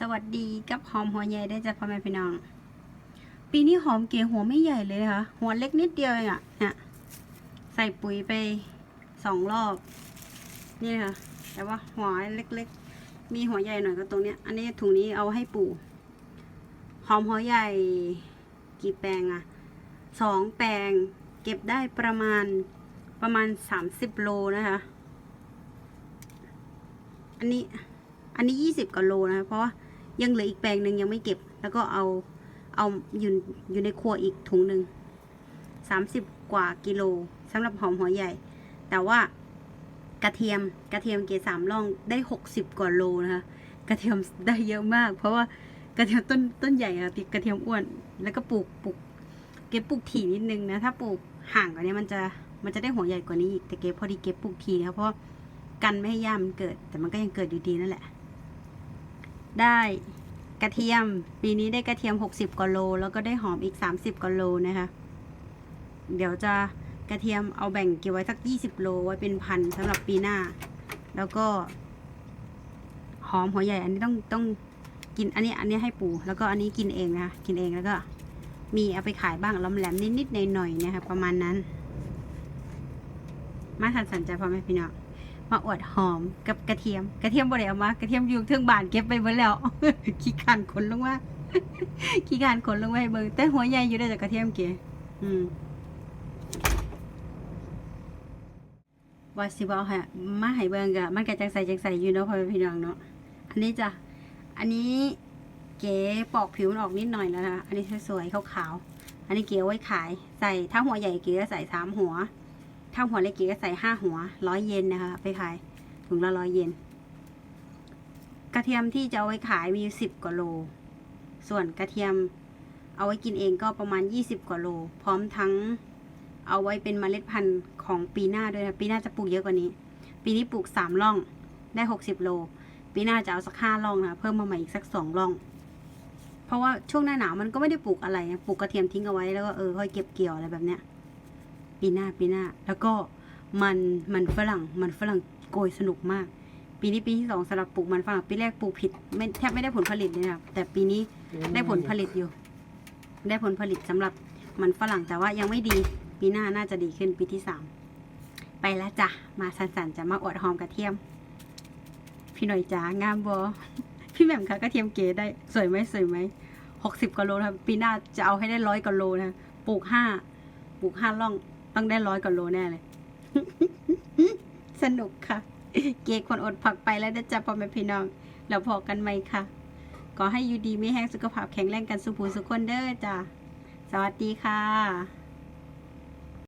สวัสดีกับหอมหัวใหญ่ได้จ้ะพ่อแม่พี่น้อง ปีนี้หอมเก๋หัวไม่ใหญ่เลยนะคะหัวเล็กนิดเดียวเองอะเนี่ยใส่ปุ๋ยไปสองรอบ นี่ค่ะ แต่ว่าหัวเล็กๆ มีหัวใหญ่หน่อยก็ตรงเนี้ย อันนี้ถุงนี้เอาให้ปู่ หอมหัวใหญ่กี่แปลงอะสองแปลง เก็บได้ประมาณประมาณสามสิบโลนะคะ อันนี้อันนี้ยี่สิบกว่าโลนะ เพราะว่า ยังเหลืออีกแปลงหนึ่งยังไม่เก็บ แล้วก็เอาเอาอยู่อยู่ในครัวอีกถุงหนึ่งสามสิบกว่ากิโลสำหรับหอมหัวใหญ่ แต่ว่ากระเทียมกระเทียมเกสามล่องได้หกสิบกว่าโลนะคะกระเทียมได้เยอะมาก เพราะว่ากระเทียมต้นต้นใหญ่อะติดกระเทียมอ้วน แล้วก็ปลูกปลูกเก็บปลูกถี่นิดนึงนะถ้าปลูกห่างกว่านี้มันจะมันจะได้หัวใหญ่กว่านี้อีกแต่เก็บพอดีเก็บปลูกทีนะเพราะกันไม่ให้ย่ามันเกิด แต่มันก็ยังเกิดอยู่ดีนั่นแหละ ได้กระเทียม ปีนี้ได้กระเทียม 60กว่าโล แล้วก็ได้หอมอีก 30กว่าโลนะคะ เดี๋ยวจะกระเทียมเอาแบ่งเก็บไว้สัก 20 โลไว้เป็นพันสำหรับปีหน้า แล้วก็ หอมหัวใหญ่อันนี้ต้องต้องกินอันนี้อันนี้ให้ปู่แล้วก็อันนี้กินเองนะคะกินเองแล้วก็ มีเอาไปขายบ้างล้ำแหลมนิดๆหน่อยๆนะคะประมาณนั้น มาสันสันใจพ่อแม่พี่น้อง มาอวดหอมกับกระเทียม กระเทียมบ่ได้เอามากระเทียมอยู่เทิงบานเก็บไปหมดแล้ว ขี้ขานขนลงมาขี้ขานขนลงมาให้เบิ่งแต่หัวใหญ่อยู่ได้จากกระเทียมเก๋อืมว่าสิบอกฮะมาให้เบิ่งกะมันก็จังใส่จังใส่อยู่เนาะพ่อพี่น้องเนาะอันนี้จ้ะอันนี้เก๋ปอกผิวมันออกนิดหน่อยแล้วนะอันนี้สวยๆขาวๆอันนี้เก๋ไว้ขายใส่ถ้าหัวใหญ่เก๋ใส่สามหัว ถ้าหัวเล็กเก๋ก็ใส่ห้าหัวร้อยเยนนะคะ ไปขายถุงละร้อยเยนกระเทียมที่จะเอาไว้ขายมีสิบกว่าโล ส่วนกระเทียมเอาไว้กินเองก็ประมาณยี่สิบกว่าโล พร้อมทั้งเอาไว้เป็นเมล็ดพันธุ์ของปีหน้าด้วยนะ ปีหน้าจะปลูกเยอะกว่านี้ ปีนี้ปลูกสามร่องได้หกสิบโล ปีหน้าจะเอาสักห้าร่องนะ เพิ่มมาใหม่อีกสักสองร่อง เพราะว่าช่วงหน้าหนาวมันก็ไม่ได้ปลูกอะไรนะปลูกกระเทียมทิ้งเอาไว้แล้วก็เออค่อยเก็บเกี่ยวอะไรแบบเนี้ย ปีหน้าปีหน้า แล้วก็มันมันฝรั่งมันฝรั่งโกยสนุกมาก ปีนี้ปีที่สองสำหรับปลูกมันฝรั่งปีแรกปลูกผิดไม่แทบไม่ได้ผลผลิตเลยนะแต่ปีนี้ได้ผลผลิตอยู่ ได้ผลผลิตสำหรับมันฝรั่งแต่ว่ายังไม่ดี ปีหน้าน่าจะดีขึ้นปีที่สามไปแล้วจ้ะมาสันสันๆจะมาอวดหอมกระเทียม พี่หน่อยจ๋างามบอพี่แหม่มคะกระเทียมเก๋ได้สวยไหมสวยไหมหกสิบกว่าโลนะปีหน้าจะเอาให้ได้ร้อยกว่าโลนะปลูกห้าปลูกห้าล่อง ต้องได้ร้อยกว่าโลแน่เลย สนุกค่ะ เก๊คนอดผักไปแล้วนะจ๊ะพ่อแม่พี่น้อง เราพอกันไหมค่ะขอให้อยู่ดีไม่แห้งสุขภาพแข็งแรงกันสุขูสุขคนเด้อจ้ะสวัสดีค่ะ